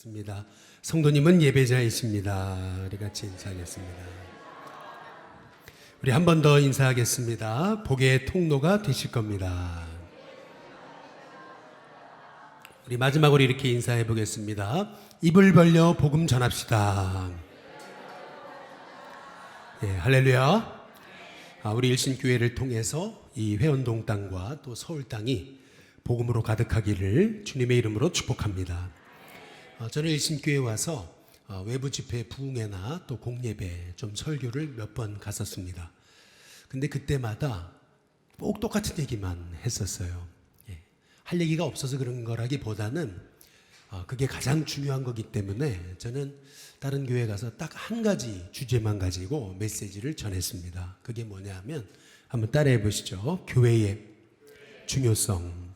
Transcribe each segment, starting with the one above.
있습니다. 성도님은 예배자이십니다. 우리 같이 인사하겠습니다. 우리 한 번 더 인사하겠습니다. 복의 통로가 되실 겁니다. 우리 마지막으로 이렇게 인사해 보겠습니다. 입을 벌려 복음 전합시다. 예, 할렐루야. 아, 우리 일신교회를 통해서 이 회원동 땅과 또 서울 땅이 복음으로 가득하기를 주님의 이름으로 축복합니다. 어, 저는 일신교회 와서 어, 외부 집회 부흥회나 또 공예배 좀 설교를 몇 번 갔었습니다. 근데 그때마다 꼭 똑같은 얘기만 했었어요. 예. 할 얘기가 없어서 그런 거라기보다는 어, 그게 가장 중요한 거기 때문에 저는 다른 교회 가서 딱 한 가지 주제만 가지고 메시지를 전했습니다. 그게 뭐냐면 한번 따라해 보시죠. 교회의 중요성.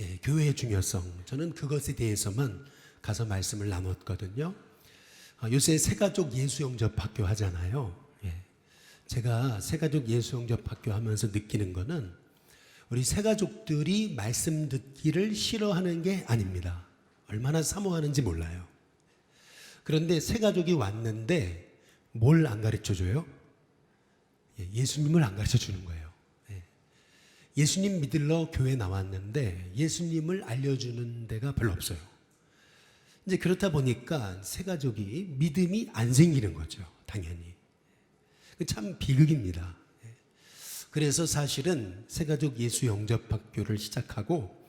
예, 교회의 중요성. 저는 그것에 대해서만 가서 말씀을 나눴거든요. 아, 요새 새가족 예수영접학교 하잖아요. 예. 제가 새가족 예수영접학교 하면서 느끼는 거는 우리 새가족들이 말씀 듣기를 싫어하는 게 아닙니다. 얼마나 사모하는지 몰라요. 그런데 새가족이 왔는데 뭘 안 가르쳐 줘요? 예, 예수님을 안 가르쳐 주는 거예요. 예. 예수님 믿으러 교회 나왔는데 예수님을 알려주는 데가 별로 없어요. 이제 그렇다 보니까 새 가족이 믿음이 안 생기는 거죠. 당연히. 그참 비극입니다. 예. 그래서 사실은 새 가족 예수 영접 학교를 시작하고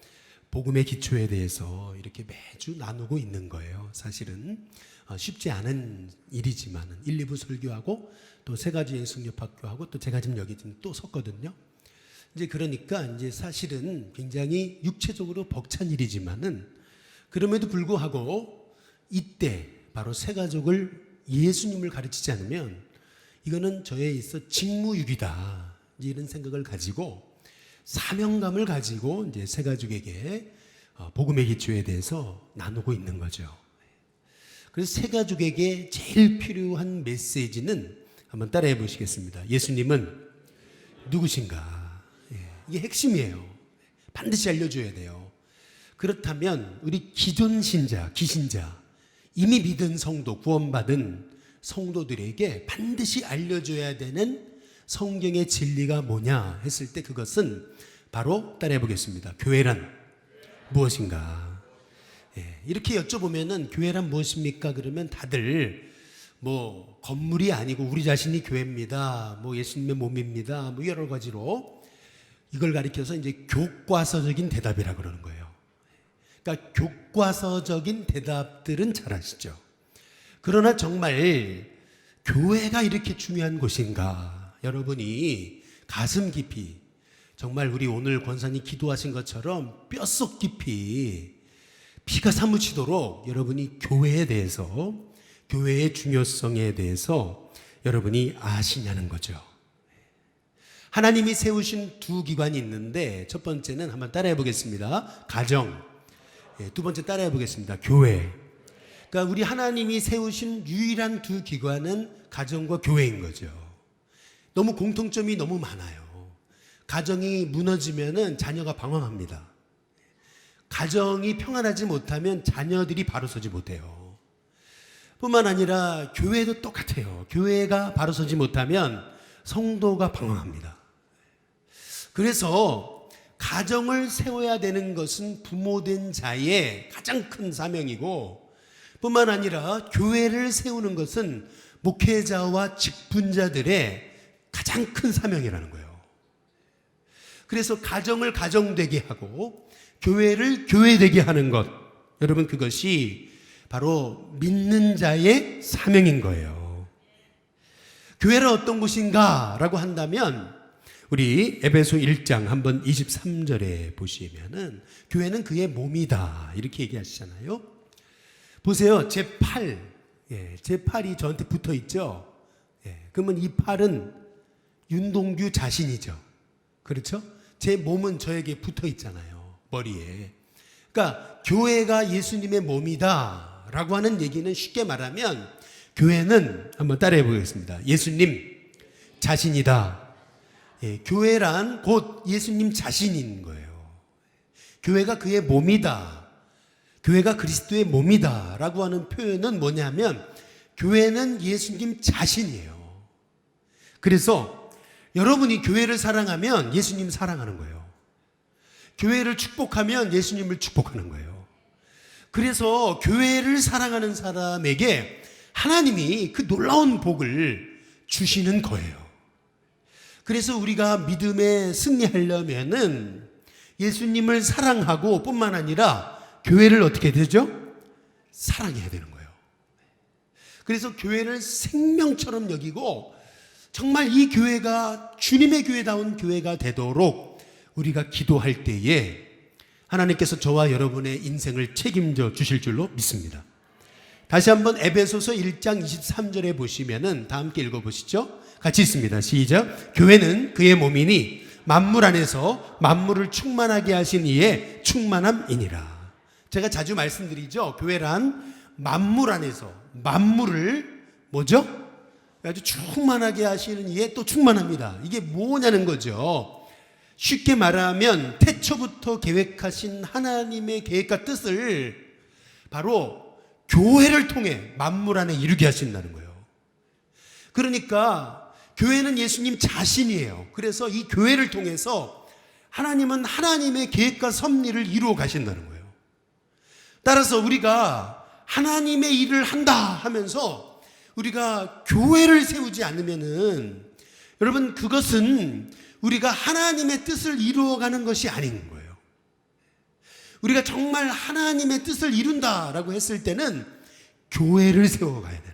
복음의 기초에 대해서 이렇게 매주 나누고 있는 거예요. 사실은 어, 쉽지 않은 일이지만 1, 2부 설교하고 또 세 가지 예수영접 학교하고 또 제가 지금 여기 지금 또 섰거든요. 이제 그러니까 이제 사실은 굉장히 육체적으로 벅찬 일이지만은 그럼에도 불구하고 이때 바로 새 가족을 예수님을 가르치지 않으면 이거는 저에 있어 직무유기다 이런 생각을 가지고 사명감을 가지고 이제 새 가족에게 어, 복음의 기초에 대해서 나누고 있는 거죠. 그래서 새 가족에게 제일 필요한 메시지는 한번 따라해 보시겠습니다. 예수님은 누구신가? 예, 이게 핵심이에요. 반드시 알려줘야 돼요. 그렇다면 우리 기존 신자, 기신자, 이미 믿은 성도, 구원받은 성도들에게 반드시 알려줘야 되는 성경의 진리가 뭐냐 했을 때 그것은 바로 따라해 보겠습니다. 교회란 무엇인가? 예, 이렇게 여쭤보면은 교회란 무엇입니까? 그러면 다들 뭐 건물이 아니고 우리 자신이 교회입니다. 뭐 예수님의 몸입니다. 뭐 여러 가지로 이걸 가리켜서 이제 교과서적인 대답이라 그러는 거예요. 그러니까 교과서적인 대답들은 잘 아시죠. 그러나 정말 교회가 이렇게 중요한 곳인가? 여러분이 가슴 깊이 정말 우리 오늘 권사님 기도하신 것처럼 뼛속 깊이 피가 사무치도록 여러분이 교회에 대해서 교회의 중요성에 대해서 여러분이 아시냐는 거죠. 하나님이 세우신 두 기관이 있는데 첫 번째는 한번 따라해 보겠습니다. 가정. 예, 두 번째 따라해 보겠습니다. 교회. 그러니까 우리 하나님이 세우신 유일한 두 기관은 가정과 교회인 거죠. 너무 공통점이 너무 많아요. 가정이 무너지면은 자녀가 방황합니다. 가정이 평안하지 못하면 자녀들이 바로 서지 못해요. 뿐만 아니라 교회도 똑같아요. 교회가 바로 서지 못하면 성도가 방황합니다. 그래서 가정을 세워야 되는 것은 부모된 자의 가장 큰 사명이고 뿐만 아니라 교회를 세우는 것은 목회자와 직분자들의 가장 큰 사명이라는 거예요. 그래서 가정을 가정되게 하고 교회를 교회되게 하는 것 여러분 그것이 바로 믿는 자의 사명인 거예요. 교회는 어떤 곳인가라고 한다면 우리 에베소 1장 한번 23절에 보시면은 교회는 그의 몸이다 이렇게 얘기하시잖아요. 보세요. 제 팔, 예, 제 팔이 저한테 붙어 있죠. 예, 그러면 이 팔은 윤동규 자신이죠. 그렇죠? 제 몸은 저에게 붙어 있잖아요. 머리에. 그러니까 교회가 예수님의 몸이다라고 하는 얘기는 쉽게 말하면 교회는 한번 따라해 보겠습니다. 예수님 자신이다. 예, 교회란 곧 예수님 자신인 거예요. 교회가 그의 몸이다. 교회가 그리스도의 몸이다 라고 하는 표현은 뭐냐면 교회는 예수님 자신이에요. 그래서 여러분이 교회를 사랑하면 예수님 사랑하는 거예요. 교회를 축복하면 예수님을 축복하는 거예요. 그래서 교회를 사랑하는 사람에게 하나님이 그 놀라운 복을 주시는 거예요. 그래서 우리가 믿음에 승리하려면은 예수님을 사랑하고 뿐만 아니라 교회를 어떻게 되죠? 사랑해야 되는 거예요. 그래서 교회를 생명처럼 여기고 정말 이 교회가 주님의 교회다운 교회가 되도록 우리가 기도할 때에 하나님께서 저와 여러분의 인생을 책임져 주실 줄로 믿습니다. 다시 한번 에베소서 1장 23절에 보시면은 다 함께 읽어 보시죠. 같이 있습니다. 시작. 교회는 그의 몸이니 만물 안에서 만물을 충만하게 하신 이의 충만함이니라. 제가 자주 말씀드리죠. 교회란 만물 안에서 만물을 뭐죠? 아주 충만하게 하시는 이에 또 충만합니다. 이게 뭐냐는 거죠. 쉽게 말하면 태초부터 계획하신 하나님의 계획과 뜻을 바로 교회를 통해 만물 안에 이루게 하신다는 거예요. 그러니까 교회는 예수님 자신이에요. 그래서 이 교회를 통해서 하나님은 하나님의 계획과 섭리를 이루어 가신다는 거예요. 따라서 우리가 하나님의 일을 한다 하면서 우리가 교회를 세우지 않으면은 여러분 그것은 우리가 하나님의 뜻을 이루어가는 것이 아닌 거예요. 우리가 정말 하나님의 뜻을 이룬다라고 했을 때는 교회를 세워가야 거죠.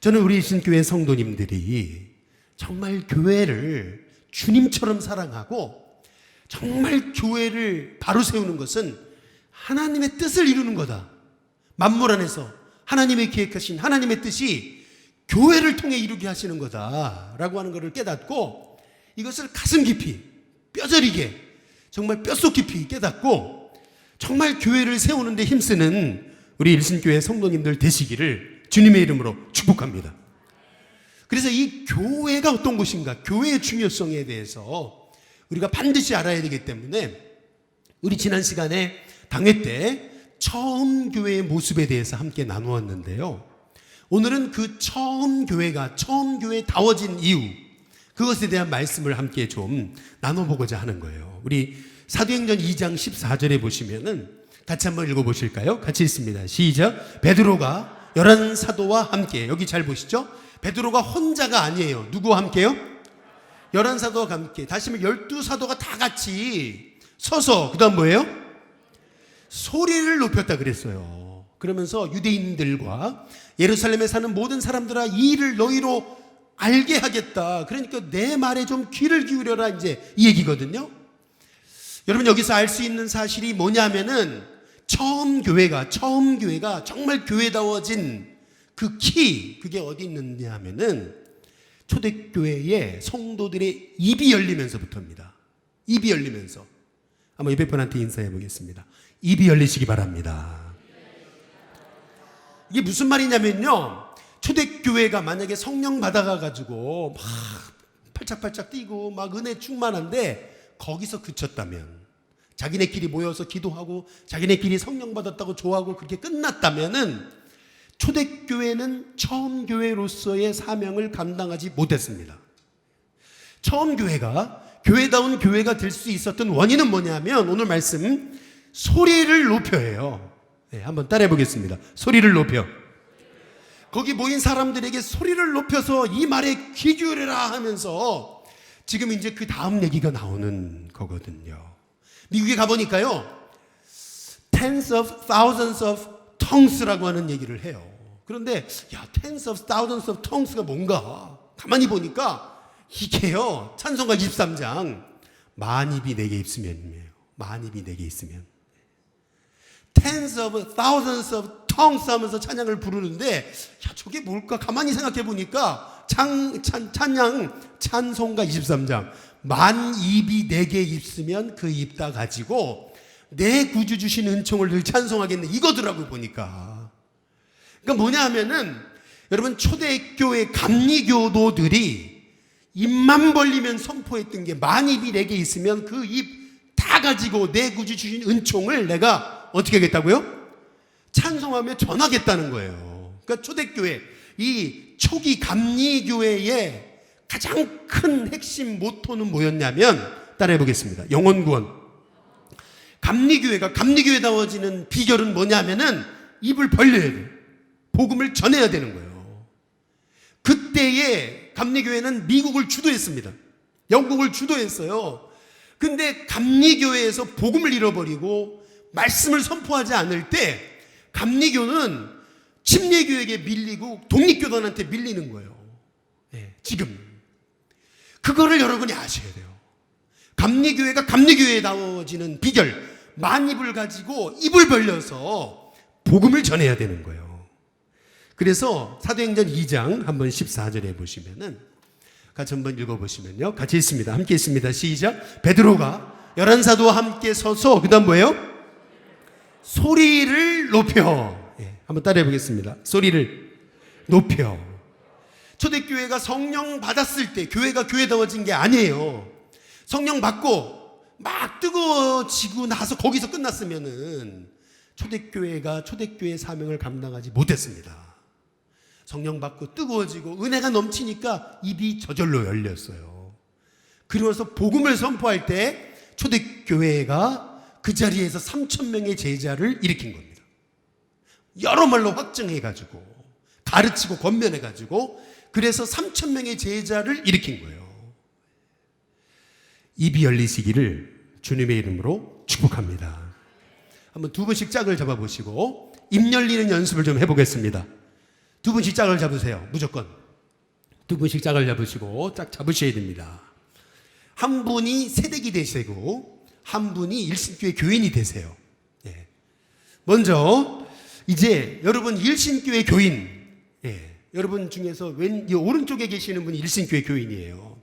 저는 우리 신교회 성도님들이 정말 교회를 주님처럼 사랑하고 정말 교회를 바로 세우는 것은 하나님의 뜻을 이루는 거다. 만물 안에서 하나님의 계획하신 하나님의 뜻이 교회를 통해 이루게 하시는 거다라고 하는 것을 깨닫고 이것을 가슴 깊이 뼈저리게 정말 뼛속 깊이 깨닫고 정말 교회를 세우는데 힘쓰는 우리 일신교회 성도님들 되시기를 주님의 이름으로 축복합니다. 그래서 이 교회가 어떤 곳인가, 교회의 중요성에 대해서 우리가 반드시 알아야 되기 때문에 우리 지난 시간에 당회 때 처음 교회의 모습에 대해서 함께 나누었는데요. 오늘은 그 처음 교회가 처음 교회에 다워진 이유, 그것에 대한 말씀을 함께 좀 나눠보고자 하는 거예요. 우리 사도행전 2장 14절에 보시면은 같이 한번 읽어보실까요? 같이 있습니다. 시작. 베드로가 열한 사도와 함께 여기 잘 보시죠. 베드로가 혼자가 아니에요. 누구와 함께요? 열한 사도와 함께. 다시 말 열두 사도가 다 같이 서서 그다음 뭐예요? 소리를 높였다 그랬어요. 그러면서 유대인들과 예루살렘에 사는 모든 사람들아 이 일을 너희로 알게 하겠다. 그러니까 내 말에 좀 귀를 기울여라 이제 이 얘기거든요. 여러분 여기서 알 수 있는 사실이 뭐냐면은 처음 교회가 처음 교회가 정말 교회다워진 그 키 그게 어디 있느냐 하면은 초대교회의 성도들의 입이 열리면서부터입니다. 입이 열리면서 한번 200번한테 인사해 보겠습니다. 입이 열리시기 바랍니다. 이게 무슨 말이냐면요. 초대교회가 만약에 성령 받아가가지고 막 팔짝팔짝 뛰고 막 은혜 충만한데 거기서 그쳤다면 자기네끼리 모여서 기도하고 자기네끼리 성령 받았다고 좋아하고 그렇게 끝났다면은 초대교회는 처음 교회로서의 사명을 감당하지 못했습니다. 처음 교회가 교회다운 교회가 될 수 있었던 원인은 뭐냐면 오늘 말씀 소리를 높여요. 네, 한번 따라해 보겠습니다. 소리를 높여. 거기 모인 사람들에게 소리를 높여서 이 말에 귀 기울여라 하면서 지금 이제 그 다음 얘기가 나오는 거거든요. 미국에 가보니까요. tens of thousands of tongues라고 하는 얘기를 해요. 그런데 야, tens of thousands of tongues가 뭔가 가만히 보니까 이게요. 찬송가 23장 만 입이 내게 있으면이에요. 만 입이 내게 있으면. tens of thousands of tongues 하면서 찬양을 부르는데 야, 저게 뭘까 가만히 생각해 보니까 찬, 찬, 찬양 찬송가 23장 만 입이 내게 입으면 그 입 다 가지고 내 구주 주신 은총을 늘 찬송하겠네 이거더라고 보니까 그러니까 뭐냐 하면은 여러분 초대교회 감리교도들이 입만 벌리면 선포했던 게 만 입이 내게 있으면 그 입 다 가지고 내 구주 주신 은총을 내가 어떻게 하겠다고요? 찬송하며 전하겠다는 거예요. 그러니까 초대교회 이 초기 감리교회의 가장 큰 핵심 모토는 뭐였냐면 따라해 보겠습니다. 영원 구원. 감리교회가 감리교회다워지는 비결은 뭐냐면은 입을 벌려야 돼. 복음을 전해야 되는 거예요. 그때에 감리교회는 미국을 주도했습니다. 영국을 주도했어요. 근데 감리교회에서 복음을 잃어버리고 말씀을 선포하지 않을 때 감리교는 침례교에게 밀리고 독립교단한테 밀리는 거예요. 예, 지금. 그거를 여러분이 아셔야 돼요. 감리교회가 감리교회다워지는 비결, 만입을 가지고 입을 벌려서 복음을 전해야 되는 거예요. 그래서 사도행전 2장 한번 14절에 보시면은 같이 한번 읽어보시면요. 같이 있습니다. 함께 있습니다. 시작. 베드로가 열한 사도와 함께 서서 그다음 뭐예요? 소리를 높여. 예, 한번 따라해 보겠습니다. 소리를 높여. 초대교회가 성령 받았을 때 교회가 교회다워진 게 아니에요. 성령 받고 막 뜨거워지고 나서 거기서 끝났으면은 초대교회가 초대교회 사명을 감당하지 못했습니다. 성령 받고 뜨거워지고 은혜가 넘치니까 입이 저절로 열렸어요. 그러면서 복음을 선포할 때 초대교회가 그 자리에서 3천 명의 제자를 일으킨 겁니다. 여러 말로 확증해 가지고 가르치고 권면해 가지고 그래서 3천 명의 제자를 일으킨 거예요. 입이 열리시기를 주님의 이름으로 축복합니다. 한번 두 분씩 짝을 잡아 보시고 입 열리는 연습을 좀 해보겠습니다. 두 분씩 짝을 잡으세요. 무조건. 두 분씩 짝을 잡으시고 짝 잡으셔야 됩니다. 한 분이 세대기 되시고 한 분이 일신교회 교인이 되세요. 예. 먼저 이제 여러분 일신교회 교인 예. 여러분 중에서 왼이 오른쪽에 계시는 분이 일신교회 교인이에요.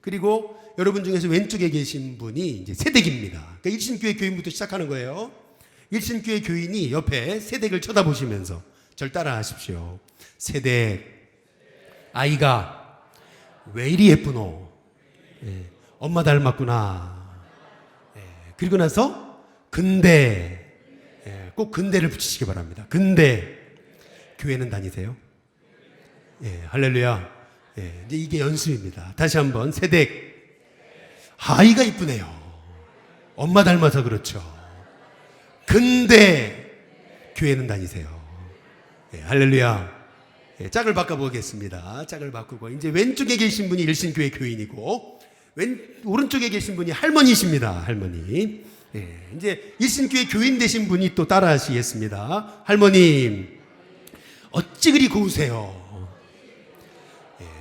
그리고 여러분 중에서 왼쪽에 계신 분이 이제 세대기입니다. 그러니까 일신교회 교인부터 시작하는 거예요. 일신교회 교인이 옆에 세대를 쳐다보시면서 절 따라 하십시오. 세대 아이가 왜 이리 예쁘노? 예, 엄마 닮았구나. 예, 그리고 나서 근대 예, 꼭 근대를 붙이시기 바랍니다. 근대 교회는 다니세요? 예, 할렐루야. 예, 이제 이게 연습입니다. 다시 한번 세대 아이가 이쁘네요. 엄마 닮아서 그렇죠. 근데 교회는 다니세요. 예, 할렐루야. 예, 짝을 바꿔보겠습니다. 짝을 바꾸고 이제 왼쪽에 계신 분이 일신교회 교인이고 왼 오른쪽에 계신 분이 할머니십니다. 할머니. 예, 이제 일신교회 교인 되신 분이 또 따라하시겠습니다. 할머님 어찌 그리 고우세요.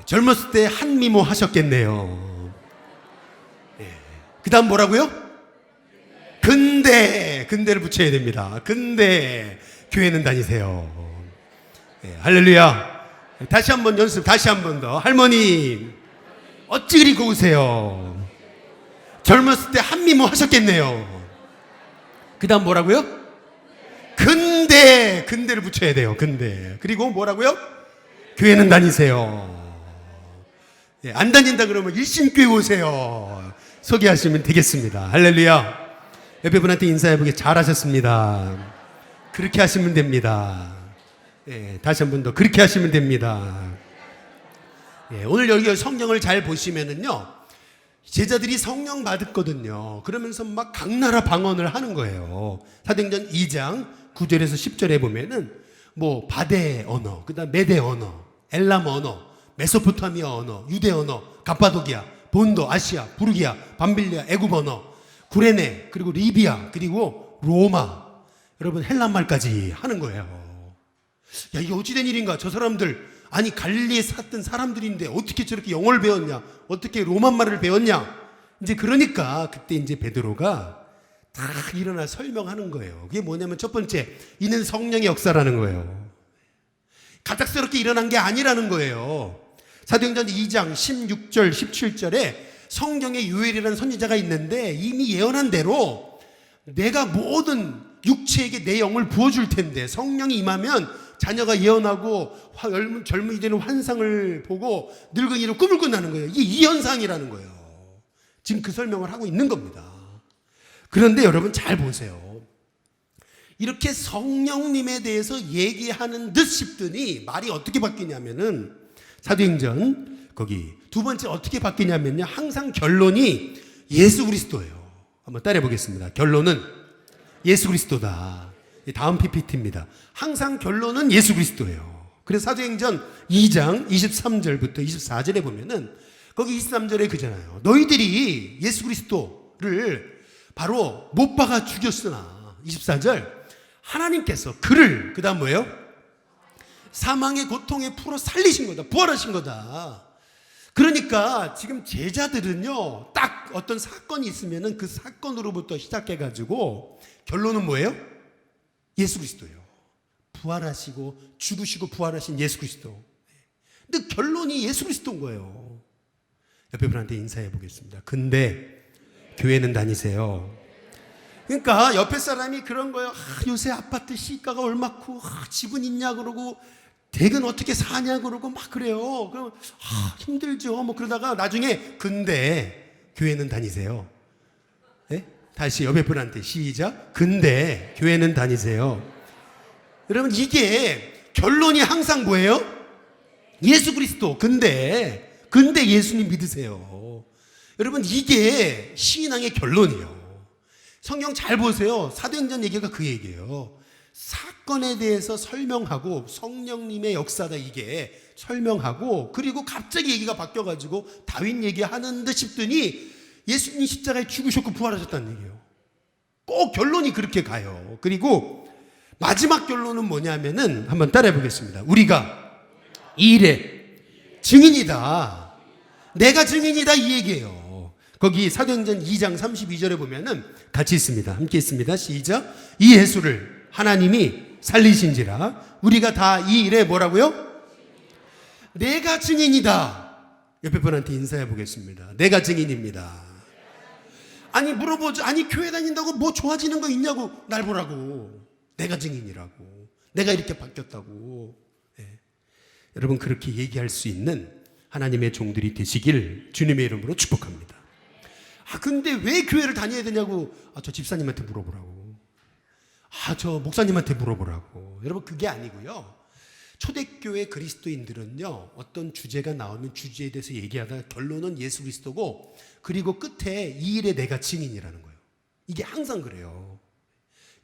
예, 젊었을 때 한미모 하셨겠네요. 예, 그 다음 뭐라고요? 근데 근데를 붙여야 됩니다. 근데 교회는 다니세요. 예, 할렐루야. 다시 한번 연습, 다시 한번 더. 할머니, 어찌 그리 고우세요? 젊었을 때 한미모 하셨겠네요. 그 다음 뭐라고요? 근데, 근데를 붙여야 돼요. 근데. 그리고 뭐라고요? 교회는 다니세요. 예, 안 다닌다 그러면 일신교회 오세요. 소개하시면 되겠습니다. 할렐루야. 옆에 분한테 인사해보게 잘하셨습니다. 그렇게 하시면 됩니다. 예, 다시 한 번 더 그렇게 하시면 됩니다. 예, 오늘 여기 성경을 잘 보시면은요, 제자들이 성령 받았거든요. 그러면서 막 각 나라 방언을 하는 거예요. 사도행전 2장 9절에서 10절에 보면은 뭐 바데 언어, 그다음 메데 언어, 엘람 언어, 메소포타미아 언어, 유대 언어, 갑바도기아, 본도, 아시아, 부르기아, 밤빌리아, 애굽 언어, 구레네, 그리고 리비아, 그리고 로마. 여러분 헬란말까지 하는 거예요. 야, 이게 어찌된 일인가? 저 사람들, 아니, 갈리에 샀던 사람들인데 어떻게 저렇게 영어를 배웠냐? 어떻게 로만말을 배웠냐? 이제 그러니까 그때 이제 베드로가 다 일어나 설명하는 거예요. 그게 뭐냐면 첫 번째, 이는 성령의 역사라는 거예요. 갑작스럽게 일어난 게 아니라는 거예요. 사도행전 2장 16절, 17절에 성경의 요엘이라는 선지자가 있는데 이미 예언한 대로 내가 모든 육체에게 내 영을 부어줄 텐데 성령이 임하면 자녀가 예언하고 젊은이 되는 환상을 보고 늙은이로 꿈을 꾼다는 거예요. 이게 이 현상이라는 거예요. 지금 그 설명을 하고 있는 겁니다. 그런데 여러분 잘 보세요. 이렇게 성령님에 대해서 얘기하는 듯 싶더니 말이 어떻게 바뀌냐면은 사도행전 거기 두 번째 어떻게 바뀌냐면요. 항상 결론이 예수 그리스도예요. 한번 따라해 보겠습니다. 결론은 예수 그리스도다. 이 다음 PPT입니다. 항상 결론은 예수 그리스도예요. 그래서 사도행전 2장 23절부터 24절에 보면은 거기 23절에 그잖아요. 너희들이 예수 그리스도를 바로 못 박아 죽였으나 24절 하나님께서 그를 그다음 뭐예요? 사망의 고통에 풀어 살리신 거다. 부활하신 거다. 그러니까 지금 제자들은요, 딱 어떤 사건이 있으면은 그 사건으로부터 시작해가지고 결론은 뭐예요? 예수 그리스도예요. 부활하시고 죽으시고 부활하신 예수 그리스도. 근데 결론이 예수 그리스도인 거예요. 옆에 분한테 인사해 보겠습니다. 근데 교회는 다니세요. 그러니까 옆에 사람이 그런 거예요. 아, 요새 아파트 시가가 얼마고 아, 집은 있냐 그러고 댁은 어떻게 사냐 그러고 막 그래요. 그럼 아, 힘들죠. 뭐 그러다가 나중에 근데 교회는 다니세요. 네? 다시 옆에 분한테 시작. 근데 교회는 다니세요. 여러분 이게 결론이 항상 뭐예요? 예수 그리스도. 근데 근데 예수님 믿으세요. 여러분 이게 신앙의 결론이에요. 성경 잘 보세요. 사도행전 얘기가 그 얘기예요. 사건에 대해서 설명하고 성령님의 역사다 이게 설명하고 그리고 갑자기 얘기가 바뀌어가지고 다윈 얘기하는 듯 싶더니 예수님 십자가에 죽으셨고 부활하셨다는 얘기예요. 꼭 결론이 그렇게 가요. 그리고 마지막 결론은 뭐냐면은 한번 따라해 보겠습니다. 우리가 이 일의 증인이다. 내가 증인이다 이 얘기예요. 거기 사도행전 2장 32절에 보면은 같이 있습니다. 함께 있습니다. 시작. 이 예수를 하나님이 살리신지라 우리가 다 이 일에 뭐라고요? 내가 증인이다. 옆에 분한테 인사해 보겠습니다. 내가 증인입니다. 아니 물어보죠. 아니 교회 다닌다고 뭐 좋아지는 거 있냐고 날 보라고. 내가 증인이라고. 내가 이렇게 바뀌었다고. 예. 여러분 그렇게 얘기할 수 있는 하나님의 종들이 되시길 주님의 이름으로 축복합니다. 아 근데 왜 교회를 다녀야 되냐고 아, 저 집사님한테 물어보라고. 아 저 목사님한테 물어보라고. 여러분 그게 아니고요. 초대교회 그리스도인들은요 어떤 주제가 나오면 주제에 대해서 얘기하다 결론은 예수 그리스도고 그리고 끝에 이 일에 내가 증인이라는 거예요. 이게 항상 그래요.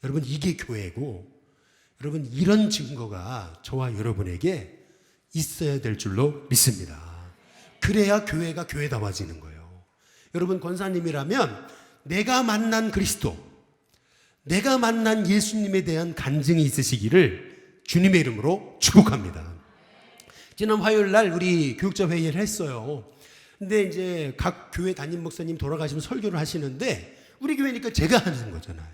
여러분 이게 교회고 여러분 이런 증거가 저와 여러분에게 있어야 될 줄로 믿습니다. 그래야 교회가 교회다워지는 거예요. 여러분 권사님이라면 내가 만난 그리스도, 내가 만난 예수님에 대한 간증이 있으시기를 주님의 이름으로 축복합니다. 지난 화요일 날 우리 교육자 회의를 했어요. 근데 이제 각 교회 담임 목사님 돌아가시면 설교를 하시는데 우리 교회니까 제가 하는 거잖아요.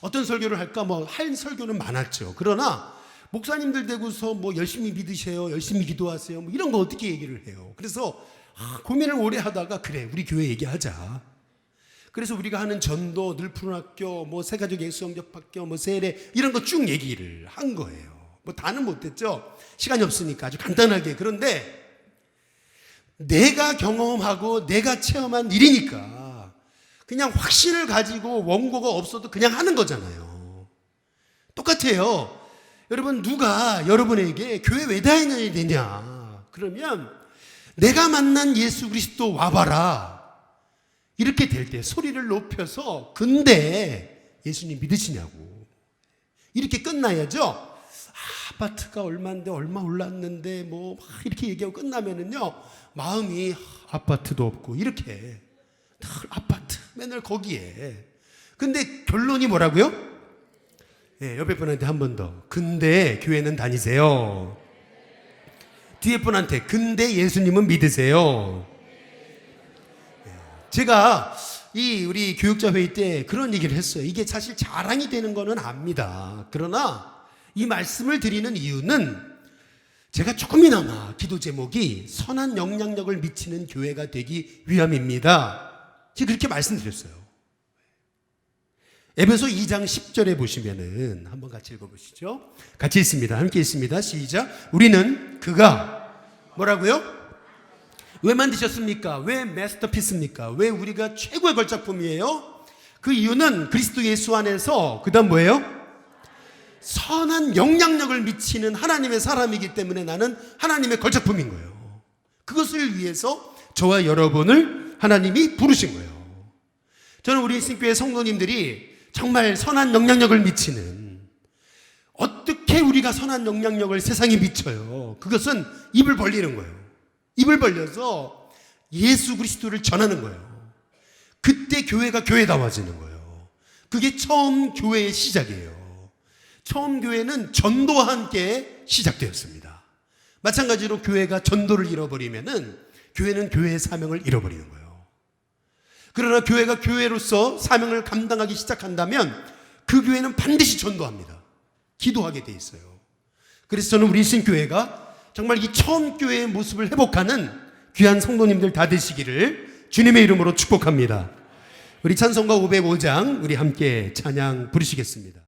어떤 설교를 할까 뭐 할 설교는 많았죠. 그러나 목사님들 되고서 뭐 열심히 믿으세요, 열심히 기도하세요, 뭐 이런 거 어떻게 얘기를 해요. 그래서 아, 고민을 오래 하다가 그래 우리 교회 얘기하자. 그래서 우리가 하는 전도, 늘 푸른 학교, 뭐 새가족 예수영접 학교, 뭐 세례 이런 거 쭉 얘기를 한 거예요. 뭐 다는 못했죠. 시간이 없으니까 아주 간단하게. 그런데 내가 경험하고 내가 체험한 일이니까 그냥 확신을 가지고 원고가 없어도 그냥 하는 거잖아요. 똑같아요. 여러분 누가 여러분에게 교회 왜 다녀야 되냐? 그러면 내가 만난 예수 그리스도 와봐라. 이렇게 될 때 소리를 높여서 근데 예수님 믿으시냐고. 이렇게 끝나야죠. 아, 아파트가 얼마인데 얼마 올랐는데 뭐막 이렇게 얘기하고 끝나면은요. 마음이 아파트도 없고 이렇게 늘 아파트 맨날 거기에. 근데 결론이 뭐라고요? 예, 옆에 분한테 한 번 더. 근데 교회는 다니세요. 뒤에 분한테 근데 예수님은 믿으세요. 예, 제가 이 우리 교육자 회의 때 그런 얘기를 했어요. 이게 사실 자랑이 되는 거는 압니다. 그러나 이 말씀을 드리는 이유는 제가 조금이나마 기도 제목이 선한 영향력을 미치는 교회가 되기 위함입니다. 제가 그렇게 말씀드렸어요. 에베소 2장 10절에 보시면은 한번 같이 읽어보시죠. 같이 있습니다. 함께 있습니다. 시작. 우리는 그가 뭐라고요? 왜 만드셨습니까? 왜 마스터피스입니까? 왜 우리가 최고의 걸작품이에요? 그그 이유는 그리스도 예수 안에서 그다음 뭐예요? 선한 영향력을 미치는 하나님의 사람이기 때문에 나는 하나님의 걸작품인 거예요. 그것을 위해서 저와 여러분을 하나님이 부르신 거예요. 저는 우리 신교회 성도님들이 정말 선한 영향력을 미치는 어떻게 우리가 선한 영향력을 세상에 미쳐요? 그것은 입을 벌리는 거예요. 입을 벌려서 예수 그리스도를 전하는 거예요. 그때 교회가 교회다워지는 거예요. 그게 처음 교회의 시작이에요. 처음 교회는 전도와 함께 시작되었습니다. 마찬가지로 교회가 전도를 잃어버리면은 교회는 교회의 사명을 잃어버리는 거예요. 그러나 교회가 교회로서 사명을 감당하기 시작한다면 그 교회는 반드시 전도합니다. 기도하게 돼 있어요. 그래서 저는 우리 신교회가 정말 이 처음 교회의 모습을 회복하는 귀한 성도님들 다 되시기를 주님의 이름으로 축복합니다. 우리 찬송가 505장 우리 함께 찬양 부르시겠습니다.